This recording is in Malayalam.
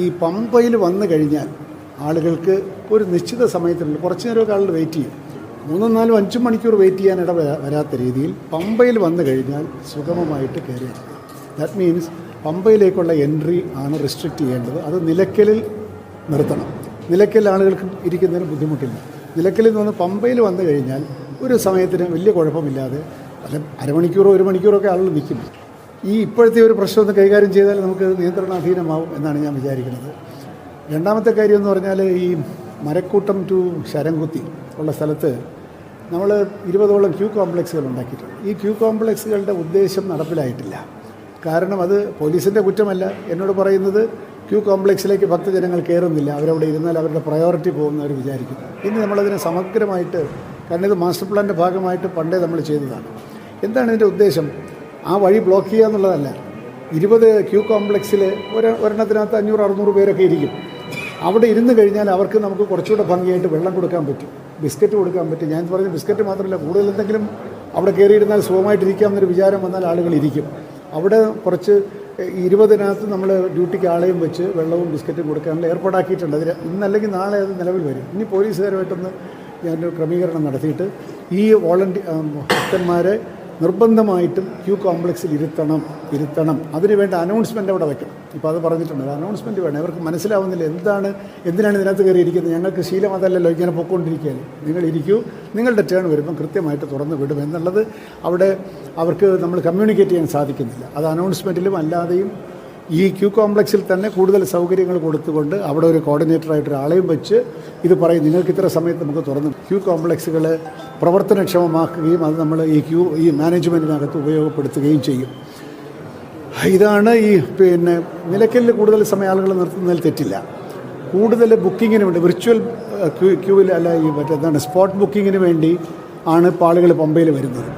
ഈ പമ്പയിൽ വന്നു കഴിഞ്ഞാൽ ആളുകൾക്ക് ഒരു നിശ്ചിത സമയത്തിനുള്ളിൽ കുറച്ച് നേരമൊക്കെ ആളുകൾ വെയിറ്റ് ചെയ്യും. മൂന്നും നാലും അഞ്ചും മണിക്കൂർ വെയിറ്റ് ചെയ്യാൻ ഇട വരാത്ത രീതിയിൽ പമ്പയിൽ വന്നു കഴിഞ്ഞാൽ സുഗമമായിട്ട് കയറി ദാറ്റ് മീൻസ് പമ്പയിലേക്കുള്ള എൻട്രി ആണ് റെസ്ട്രിക്റ്റ് ചെയ്യേണ്ടത്. അത് നിലയ്ക്കലിൽ നിർത്തണം. നിലയ്ക്കൽ ആളുകൾക്ക് ഇരിക്കുന്നതിന് ബുദ്ധിമുട്ടില്ല. നിലയ്ക്കലിൽ നിന്ന് പമ്പയിൽ വന്നു കഴിഞ്ഞാൽ ഒരു സമയത്തിന് വലിയ കുഴപ്പമില്ലാതെ അല്ല അരമണിക്കൂറോ ഒരു മണിക്കൂറോ ഒക്കെ ആളുകൾ നിൽക്കും. ഈ ഇപ്പോഴത്തെ ഒരു പ്രശ്നം കൈകാര്യം ചെയ്താൽ നമുക്ക് നിയന്ത്രണാധീനമാവും എന്നാണ് ഞാൻ വിചാരിക്കുന്നത്. രണ്ടാമത്തെ കാര്യം എന്ന് പറഞ്ഞാൽ ഈ മരക്കൂട്ടം ടു ശരംകുത്തി ഉള്ള സ്ഥലത്ത് നമ്മൾ ഇരുപതോളം ക്യൂ കോംപ്ലക്സുകൾ ഉണ്ടാക്കിയിട്ടുണ്ട്. ഈ ക്യൂ കോംപ്ലക്സുകളുടെ ഉദ്ദേശം നടപ്പിലായിട്ടില്ല. കാരണം അത് പോലീസിന്റെ കുറ്റമല്ല. എന്നോട് പറയുന്നത് ക്യൂ കോംപ്ലക്സിലേക്ക് ഭക്തജനങ്ങൾ കയറുന്നില്ല. അവരവിടെ ഇരുന്നാൽ അവരുടെ പ്രയോറിറ്റി പോകുന്നവർ വിചാരിക്കുന്നു ഇന്ന് നമ്മളതിനെ സമഗ്രമായിട്ട് കാരണം ഇത് മാസ്റ്റർ പ്ലാന്റെ ഭാഗമായിട്ട് പണ്ടേ നമ്മൾ ചെയ്തതാണ്. എന്താണ് ഇതിന്റെ ഉദ്ദേശം? ആ വഴി ബ്ലോക്ക് ചെയ്യുക എന്നുള്ളതല്ല. ഇരുപത് ക്യൂ കോംപ്ലക്സിൽ ഒരു ഒരെണ്ണത്തിനകത്ത് അഞ്ഞൂറ് അറുന്നൂറ് പേരൊക്കെ ഇരിക്കും. അവിടെ ഇരുന്ന് കഴിഞ്ഞാൽ അവർക്ക് നമുക്ക് കുറച്ചുകൂടെ ഭംഗിയായിട്ട് വെള്ളം കൊടുക്കാൻ പറ്റും. ബിസ്ക്കറ്റ് കൊടുക്കാൻ പറ്റും. ഞാൻ പറഞ്ഞ ബിസ്ക്കറ്റ് മാത്രമല്ല കൂടുതൽ എന്തെങ്കിലും അവിടെ കയറിയിരുന്നാൽ സുഖമായിട്ടിരിക്കാം എന്നൊരു വിചാരം വന്നാൽ ആളുകൾ ഇരിക്കും. അവിടെ കുറച്ച് ഇരുപതിനകത്ത് നമ്മൾ ഡ്യൂട്ടിക്ക് ആളെയും വെച്ച് വെള്ളവും ബിസ്ക്കറ്റും കൊടുക്കാനുള്ള ഏർപ്പാടാക്കിയിട്ടുണ്ട്. അതിൽ ഇന്നല്ലെങ്കിൽ നാളെ അത് നിലവിൽ വരും. ഇനി പോലീസുകാരുമായിട്ടൊന്ന് ഞാനൊരു ക്രമീകരണം നടത്തിയിട്ട് ഈ വോളണ്ടി ഭക്തന്മാരെ നിർബന്ധമായിട്ടും ക്യൂ കോംപ്ലക്സിൽ ഇരുത്തണം ഇരുത്തണം. അതിനുവേണ്ട അനൗൺസ്മെന്റ് അവിടെ വെക്കണം. ഇപ്പോൾ അത് പറഞ്ഞിട്ടുണ്ട്. അനൗൺസ്മെന്റ് വേണം. അവർക്ക് മനസ്സിലാവുന്നില്ല എന്താണ് എന്തിനാണ് ഇതിനകത്ത് കയറിയിരിക്കുന്നത്? ഞങ്ങൾക്ക് ശീലം അതല്ലല്ലോ ഇങ്ങനെ പൊയ്ക്കൊണ്ടിരിക്കുകയാണ് നിങ്ങൾ ഇരിക്കൂ. നിങ്ങളുടെ ടേൺ വരുമ്പം കൃത്യമായിട്ട് തുറന്ന് വിടും എന്നുള്ളത് അവിടെ അവർക്ക് നമ്മൾ കമ്മ്യൂണിക്കേറ്റ് ചെയ്യാൻ സാധിക്കുന്നില്ല. അത് അനൗൺസ്മെന്റിലും അല്ലാതെയും ഈ ക്യൂ കോംപ്ലക്സിൽ തന്നെ കൂടുതൽ സൗകര്യങ്ങൾ കൊടുത്തുകൊണ്ട് അവിടെ ഒരു കോർഡിനേറ്ററായിട്ട് ഒരാളെയും വെച്ച് ഇത് പറയും നിങ്ങൾക്ക് ഇത്ര സമയത്ത് നമുക്ക് തുറന്ന് ക്യൂ കോംപ്ലക്സുകൾ പ്രവർത്തനക്ഷമമാക്കുകയും അത് നമ്മൾ ഈ ക്യൂ ഈ മാനേജ്മെന്റിനകത്ത് ഉപയോഗപ്പെടുത്തുകയും ചെയ്യും. ഇതാണ് ഈ പിന്നെ നിലയ്ക്കലിൽ കൂടുതൽ സമയം ആളുകൾ നിർത്തുന്നതിൽ തെറ്റില്ല. കൂടുതൽ ബുക്കിങ്ങിന് വേണ്ടി വിർച്വൽ ക്യൂ ക്യൂവിൽ അല്ല ഈ മറ്റെന്താണ് സ്പോട്ട് ബുക്കിങ്ങിന് വേണ്ടി ആണ് ഇപ്പോൾ ആളുകൾ പമ്പയിൽ വരുന്നത്.